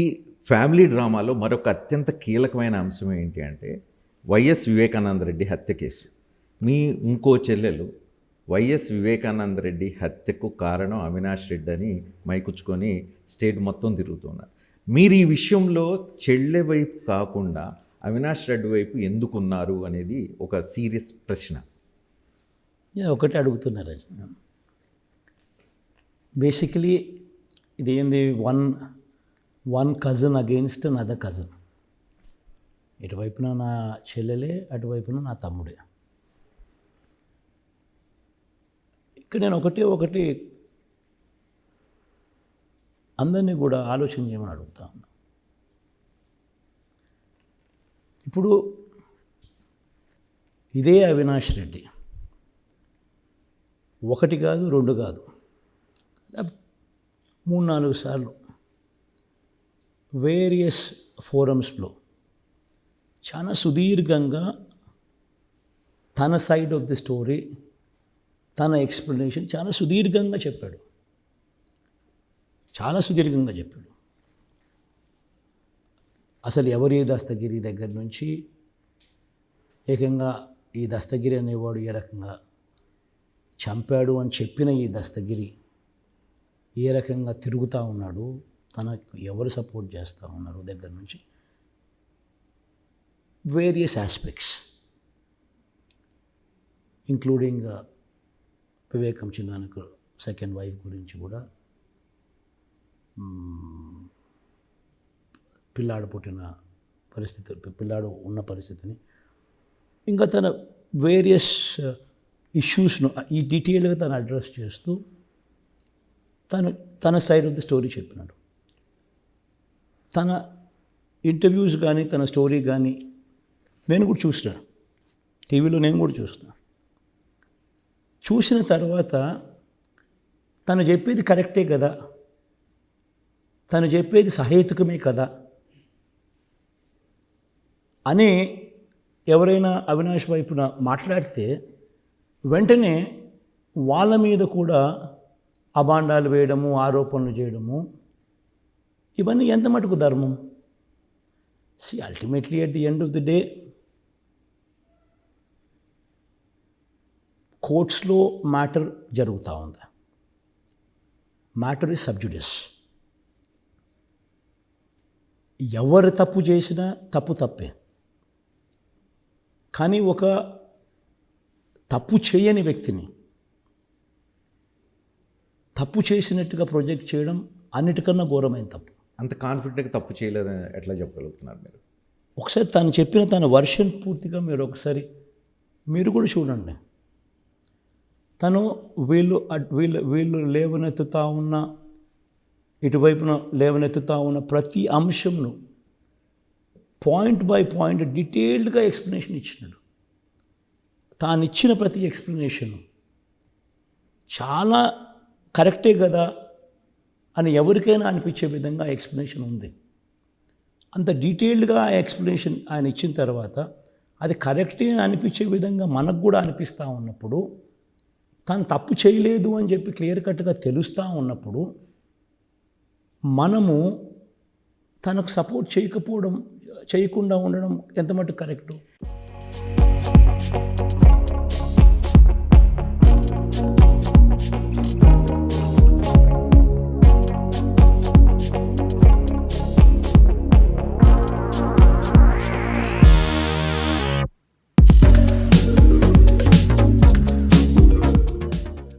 ఈ ఫ్యామిలీ డ్రామాలో మరొక అత్యంత కీలకమైన అంశం ఏంటి అంటే వైఎస్ వివేకానంద రెడ్డి హత్య కేసు. మీ ఇంకో చెల్లెలు వైఎస్ వివేకానంద రెడ్డి హత్యకు కారణం అవినాష్ రెడ్డి అని మైకుచ్చుకొని స్టేట్ మొత్తం తిరుగుతున్నారు. మీరు ఈ విషయంలో చెల్లె వైపు కాకుండా అవినాష్ రెడ్డి వైపు ఎందుకున్నారు అనేది ఒక సీరియస్ ప్రశ్న. నేను అడుగుతున్నారు బేసికలీ ఇది ఏంది one one cousin against other cousin ఇటువైపున నా చెల్లెలే అటువైపున నా తమ్ముడే. ఇక్కడ నేను ఒకటి ఒకటి అందరినీ కూడా ఆలోచన చేయమని అడుగుతా ఉన్నా. ఇప్పుడు ఇదే అవినాష్ రెడ్డి. ఒకటి కాదు రెండు కాదు. మూడు నాలుగు సార్లు వేరియస్ ఫోరమ్స్లో చాలా సుదీర్ఘంగా తన సైడ్ ఆఫ్ ది స్టోరీ తన ఎక్స్ప్లెనేషన్ చాలా సుదీర్ఘంగా చెప్పాడు. చాలా సుదీర్ఘంగా చెప్పాడు. అసలు ఎవరి దస్తగిరి దగ్గర నుంచి ఏకంగా ఈ దస్తగిరి అనేవాడు ఏ రకంగా చంపాడు అని చెప్పిన ఈ దస్తగిరి ఏ రకంగా తిరుగుతూ ఉన్నాడు? తనకు ఎవరు సపోర్ట్ చేస్తూ ఉన్నారు దగ్గర నుంచి? వేరియస్ ఆస్పెక్ట్స్ ఇంక్లూడింగ్ వివేకం చిన్నానికి సెకండ్ వైఫ్ గురించి కూడా పిల్లాడు పుట్టిన పరిస్థితి పిల్లాడు ఉన్న పరిస్థితిని ఇంకా తన వేరియస్ ఇష్యూస్ను uh, ఈ డీటెయిల్గా తను అడ్రస్ చేస్తూ తను తన సైడ్ ఆఫ్ ది స్టోరీ చెప్పినాడు. తన ఇంటర్వ్యూస్ కానీ తన స్టోరీ కానీ నేను కూడా చూసిన. టీవీలో నేను కూడా చూసిన. చూసిన తర్వాత తను చెప్పేది కరెక్టే కదా. తను చెప్పేది సహేతుకమే కదా. అని ఎవరైనా అవినాష్ వైపున మాట్లాడితే వెంటనే వాళ్ళ మీద కూడా అబాండాలు వేయడము ఆరోపణలు చేయడము ఇవన్నీ ఎంత మటుకు ధర్మం? See ultimately at the end of the day కోర్ట్స్లో matter జరుగుతూ ఉంది. మ్యాటర్ ఇస్ సబ్జుడిస్ ఎవరు తప్పు చేసినా తప్పు తప్పే. కానీ ఒక తప్పు చేయని వ్యక్తిని తప్పు చేసినట్టుగా ప్రొజెక్ట్ చేయడం అన్నిటికన్నా ఘోరమైన తప్పు. అంత కాన్ఫిడెంట్గా తప్పు చేయలేదని ఎట్లా చెప్పగలుగుతున్నారు మీరు? ఒకసారి తను చెప్పిన తన వర్షన్ పూర్తిగా మీరు ఒకసారి మీరు కూడా చూడండి. తను వీళ్ళు వీళ్ళు వీళ్ళు లేవనెత్తుతా ఉన్న ఇటువైపున లేవనెత్తుతా ఉన్న ప్రతి అంశంను పాయింట్ బై పాయింట్ డీటెయిల్డ్గా ఎక్స్ప్లెనేషన్ ఇచ్చినాడు. తాను ఇచ్చిన ప్రతి ఎక్స్ప్లెనేషను చాలా కరెక్టే కదా? అని ఎవరికైనా అనిపించే విధంగా ఎక్స్ప్లెనేషన్ ఉంది. అంత డీటెయిల్డ్గా ఆ ఎక్స్ప్లెనేషన్ ఆయన ఇచ్చిన తర్వాత అది కరెక్టే అని అనిపించే విధంగా మనకు కూడా అనిపిస్తూ ఉన్నప్పుడు తను తప్పు చేయలేదు అని చెప్పి క్లియర్ కట్గా తెలుస్తూ ఉన్నప్పుడు మనము తనకు సపోర్ట్ చేయకపోవడం చేయకుండా ఉండడం ఎంత మటుకు కరెక్టు?